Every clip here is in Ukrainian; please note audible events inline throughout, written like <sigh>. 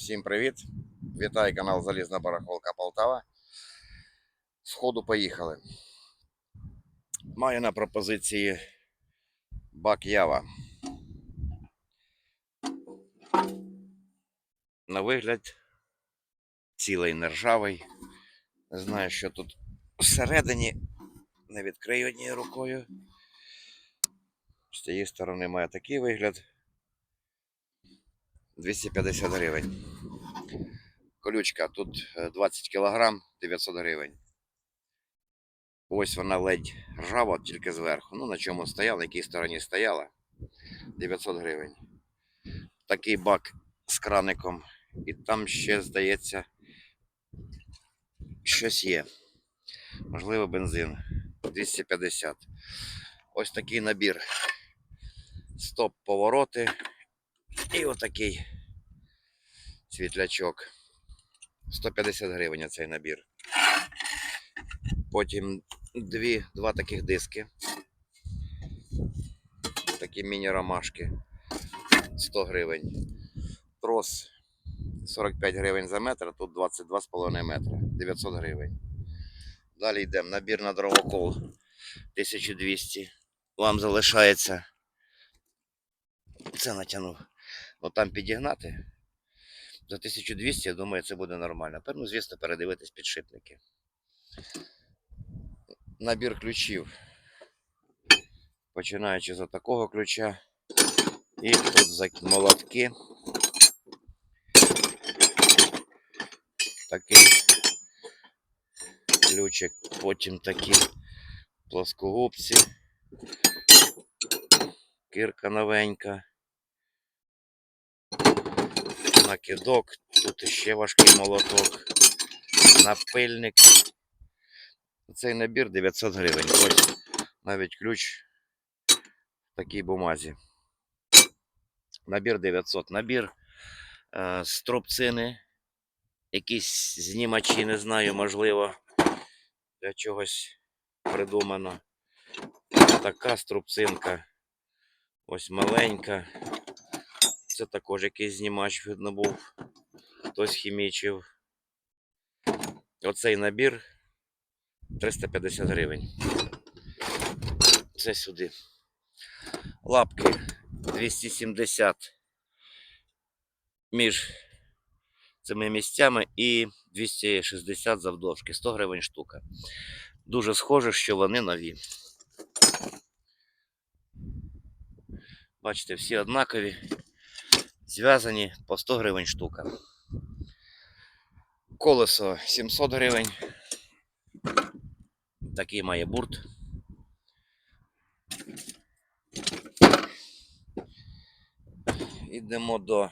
Всім привіт! Вітаю канал Залізна Барахолка Полтава. Сходу поїхали. Маю на пропозиції бак Ява. На вигляд цілий нержавий. Не знаю, що тут всередині. Не відкрию однією рукою. З цієї сторони має такий вигляд. 250 гривень. Колючка тут е, 20 кг 900 гривень. Ось вона ледь ржава тільки зверху. Ну, на чому стояла, на якій стороні стояла. 900 гривень. Такий бак з краником. І там ще, здається, щось є. Можливо, бензин. 250. Ось такий набір. Стоп повороти. І отакий світлячок. 150 гривень цей набір. Потім дві, два таких диски. Такі міні-ромашки. 100 гривень. Трос 45 гривень за метр, тут 22,5 метра. 900 гривень. Далі йдемо. Набір на дровокол 1200. Вам залишається. Це натягнув. Ну там підігнати. За 1200, я думаю, це буде нормально. Певно, звісно, передивитись підшипники. Набір ключів. Починаючи з такого ключа. І тут за молотки. Такий ключик, потім такі плоскогубці. Кирка новенька. Накидок, тут ще важкий молоток, напильник. Цей набір 900 гривень. Ось навіть ключ в такій бумазі. Набір 900. Набір е, струбцини, якісь знімачі, не знаю, можливо, для чогось придумано. Така струбцинка. Ось маленька. Це також якийсь знімач, видно, був. Хтось хімічив. Оцей набір 350 гривень. Це сюди. Лапки 270 між цими місцями і 260 завдовжки. 100 гривень штука. Дуже схоже, що вони нові. Бачите, всі однакові зв'язані по 100 гривень штука. Колесо 700 гривень. Такий має бурт. Йдемо до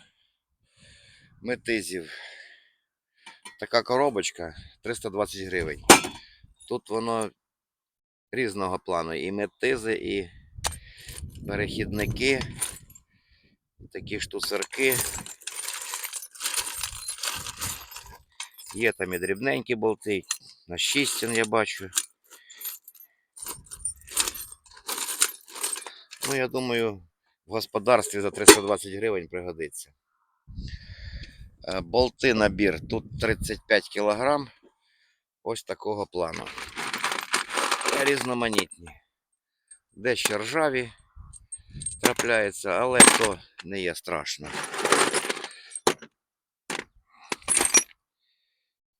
метизів. Така коробочка 320 гривень. Тут воно різного плану. І метизи, і перехідники такі штуцерки. Є там і дрібненькі болти, на 6 я бачу. Ну, я думаю, в господарстві за 320 гривень пригодиться. Е, Болти набір. Тут 35 кг. Ось такого плану. Різноманітні. Дещо ржаві трапляється, але то не є страшно.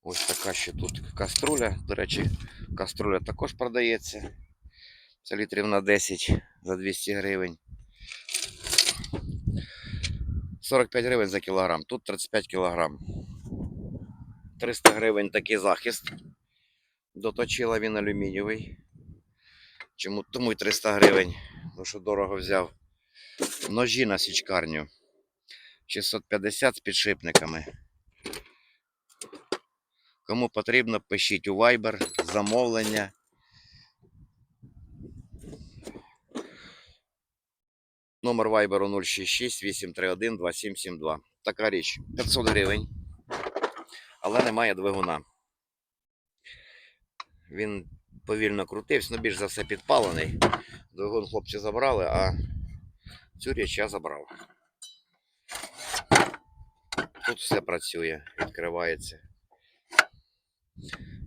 Ось така ще тут каструля. До речі, каструля також продається. Це літрів на 10 за 200 гривень. 45 гривень за кілограм. Тут 35 кілограм. 300 гривень такий захист. Доточила він алюмінієвий. Чому тому й 300 гривень, тому що дорого взяв. Ножі на січкарню. 650 з підшипниками. Кому потрібно, пишіть у Viber, замовлення. Номер Viber 066 831 2772. Така річ 500 гривень. Але немає двигуна. Він повільно крутився, ну більш за все підпалений. Двигун хлопці забрали, а цю річ я забрав. Тут все працює, відкривається.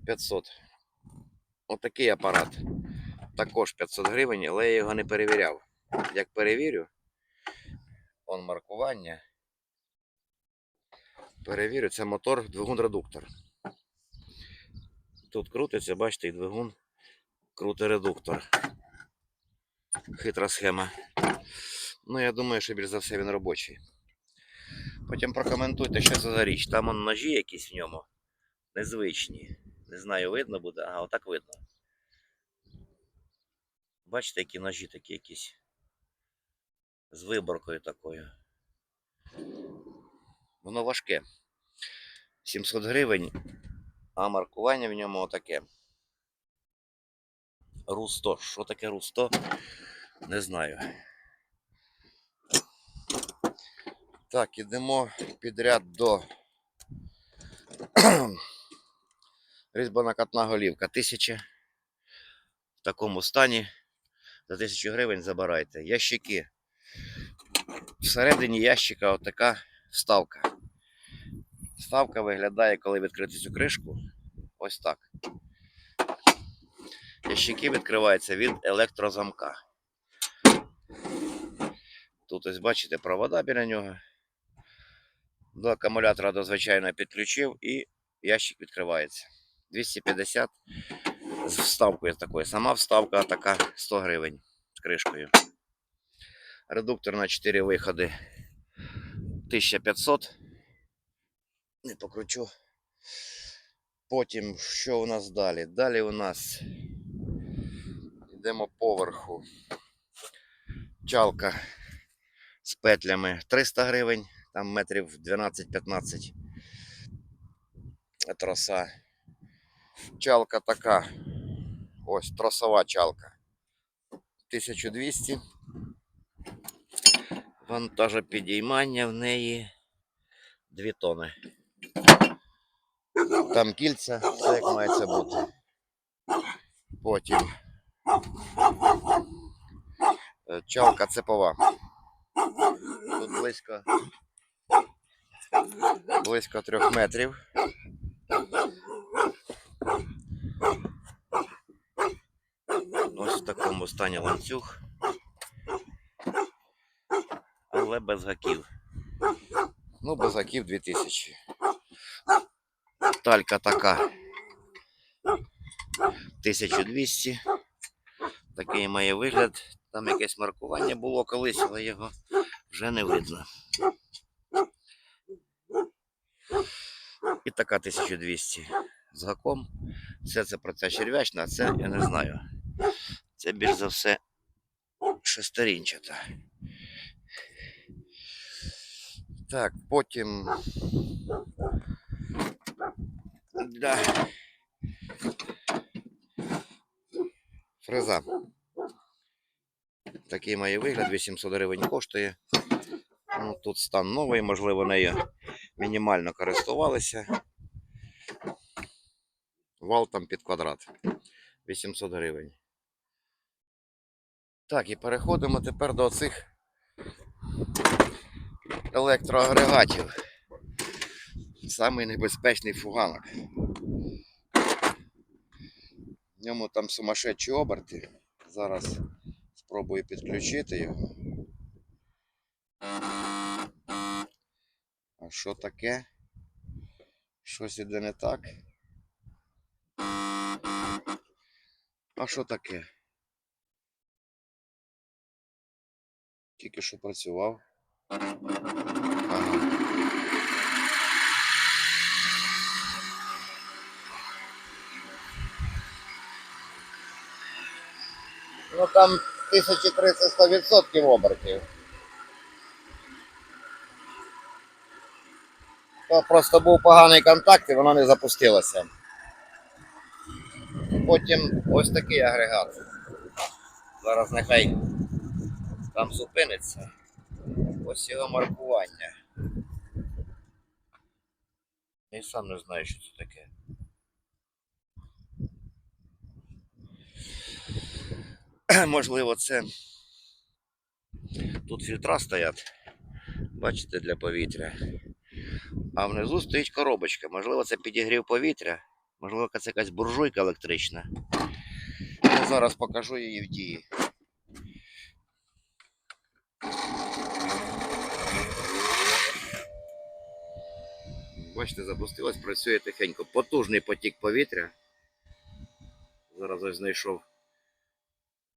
500. Отакий апарат. Також 500 гривень, але я його не перевіряв. Як перевірю, он маркування. Перевірю, це мотор, двигун редуктор. Тут крутиться, бачите, і двигун крутий редуктор. Хитра схема. Ну, я думаю, що більш за все він робочий. Потім прокоментуйте, що це за річ. Там он ножі якісь в ньому незвичні. Не знаю, видно буде, ага, отак видно. Бачите, які ножі такі якісь. З виборкою такою. Воно важке. 700 гривень, а маркування в ньому отаке. Ру-100. Що таке Ру-100? Не знаю. Так, ідемо підряд до <clears throat> різьбонакатна голівка. Тисяча. В такому стані. За тисячу гривень забирайте. Ящики. Всередині ящика отака вставка. Вставка виглядає, коли відкрити цю кришку. Ось так. Ящики відкриваються від електрозамка. Тут ось бачите провода біля нього. До акумулятора до звичайного підключив і ящик відкривається. 250 з вставкою такою. Сама вставка така 100 гривень з кришкою. Редуктор на 4 виходи 1500. Не покручу. Потім, що у нас далі? Далі у нас йдемо поверху. Чалка з петлями 300 гривень, там метрів 12-15 троса. Чалка така. Ось тросова чалка. 1200. Вантажопідіймання в неї 2 тони. Там кільця, все як має бути. Потім чалка цепова. Тут близько близько трьох метрів. Ось в такому стані ланцюг. Але без гаків. Ну, без гаків 2000. Талька така. 1200. Такий має вигляд. Там якесь маркування було колись, але його вже не видно. І така 1200 з гаком. Все це про це черв'ячна, а це я не знаю. Це більш за все шестерінчата. Так, потім. Да. Фреза. Такий має вигляд, 800 гривень коштує. Ну, тут стан новий, можливо, нею мінімально користувалися. Вал там під квадрат. 800 гривень. Так, і переходимо тепер до цих електроагрегатів. Самий небезпечний фуганок. В ньому там сумасшедші оберти. Зараз спробую підключити його. А що таке? Щось іде не так. А що таке? Тільки що працював. Ага. Ну там 1300-100% обертів. То просто був поганий контакт і воно не запустилося. Потім ось такий агрегат. Зараз нехай там зупиниться. Ось його маркування. Я сам не знаю, що це таке. <clears throat> Можливо, це тут фільтра стоять. Бачите, для повітря. А внизу стоїть коробочка. Можливо, це підігрів повітря, можливо, це якась буржуйка електрична. Я зараз покажу її в дії. Бачите, запустилась, працює тихенько. Потужний потік повітря. Зараз ось знайшов.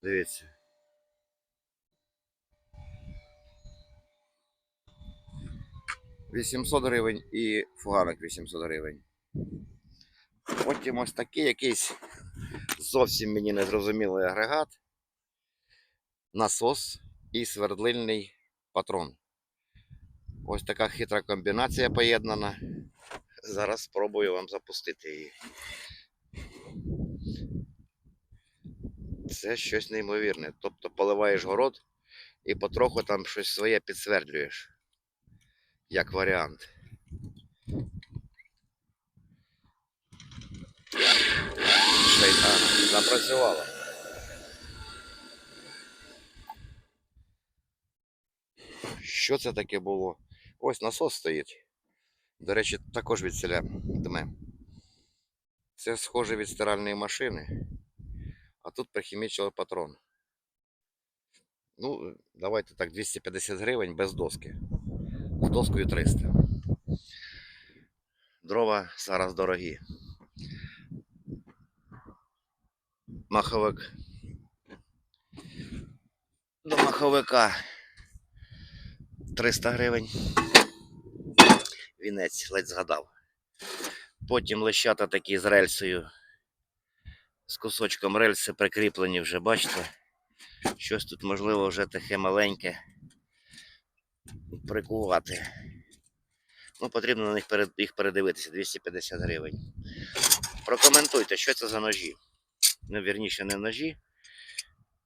Дивіться. Вісімсот гривень і фуганок 800 гривень. Потім ось такий якийсь зовсім мені незрозумілий агрегат. Насос і свердлильний патрон. Ось така хитра комбінація поєднана. Зараз спробую вам запустити її. Це щось неймовірне. Тобто поливаєш город і потроху там щось своє підсвердлюєш. Як варіант. Шайтана, запрацювало. Що це таке було? Ось насос стоїть. До речі, також від селя дме. Це схоже від стиральної машини. А тут прихімічили патрон. Ну, давайте так, 250 гривень без доски. З доскою 300. Дрова зараз дорогі. Маховик. До маховика 300 гривень. Вінець ледь згадав. Потім лещата такі з рельсою. З кусочком рельси прикріплені вже, бачите? Щось тут, можливо, вже таке маленьке. Прикувати. Ну, потрібно на них перед, їх передивитися 250 гривень. Прокоментуйте, що це за ножі. Ну, вірніше, не ножі.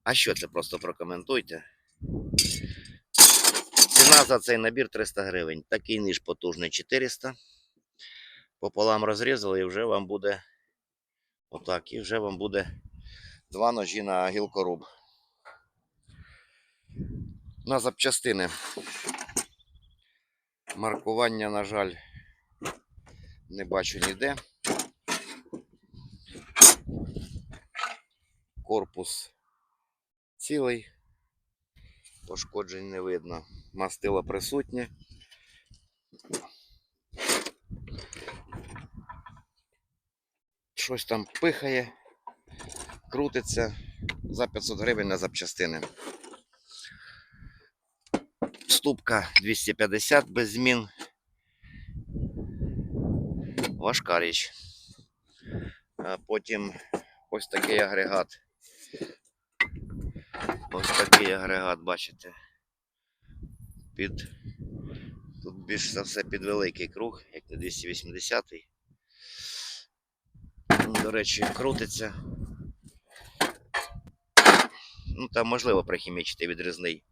А що це просто прокоментуйте. Ціна за цей набір 300 гривень. Такий ніж потужний 400. Пополам розрізали і вже вам буде отак. І вже вам буде два ножі на гілкоруб. На запчастини. Маркування, на жаль, не бачу ніде. Корпус цілий, пошкоджень не видно. Мастило присутнє. Щось там пихає, крутиться за 500 гривень на запчастини. Ступка 250 без змін. Важка річ. Потім ось такий агрегат. Ось такий агрегат, бачите. Під тут більш за все під великий круг, як на 280 До речі, крутиться. Ну, там можливо прихімічити відрізний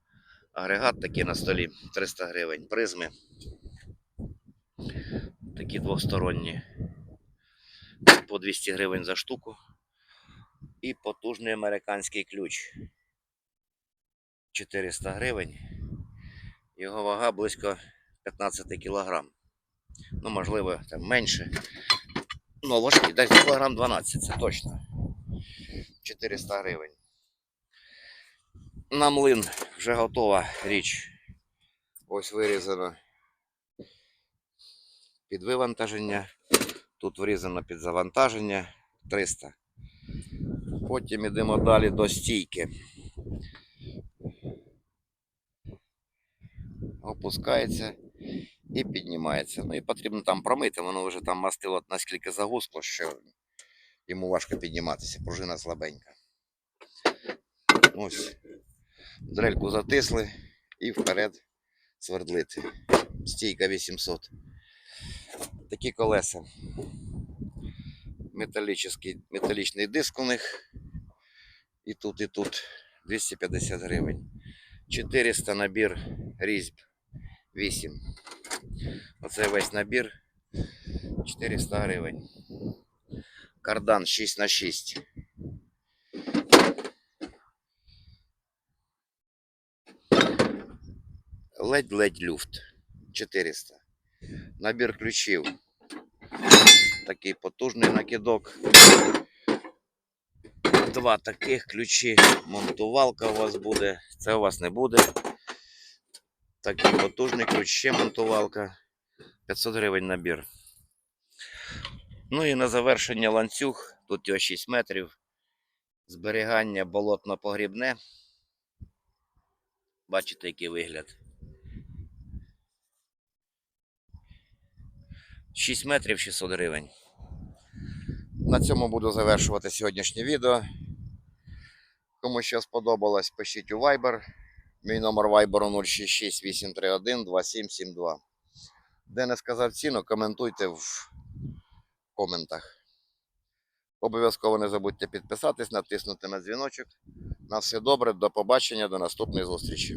агрегат такий на столі 300 гривень. Призми. Такі двосторонні. По 200 гривень за штуку. І потужний американський ключ. 400 гривень. Його вага близько 15 кг. Ну, можливо, там менше. Ну, важкий, десь кілограм 12, це точно. 400 гривень. На млин вже готова річ. Ось вирізано під вивантаження. Тут врізано під завантаження 300. Потім йдемо далі до стійки. Опускається і піднімається. Ну і потрібно там промити, воно вже там мастило наскільки загусло, що йому важко підніматися, пружина слабенька. Ось. Дрельку затисли і вперед свердлити. Стійка 800. Такі колеса. Металічний диск у них. І тут, і тут 250 гривень. 400 набір різьб 8. Оце весь набір 400 гривень. Кардан 6 на 6. Ледь-ледь люфт 400. Набір ключів. Такий потужний накидок. Два таких ключі. Монтувалка у вас буде. Це у вас не буде. Такий потужний ключ, ще монтувалка. 500 гривень набір. Ну і на завершення ланцюг. Тут його 6 метрів. Зберігання болотно-погрібне. Бачите, який вигляд. 6 метрів 600 гривень. На цьому буду завершувати сьогоднішнє відео. Кому що сподобалось, пишіть у Viber. Мій номер Viber 066 831 2772. Де не сказав ціну, коментуйте в коментах. Обов'язково не забудьте підписатись, натиснути на дзвіночок. На все добре, до побачення, до наступної зустрічі.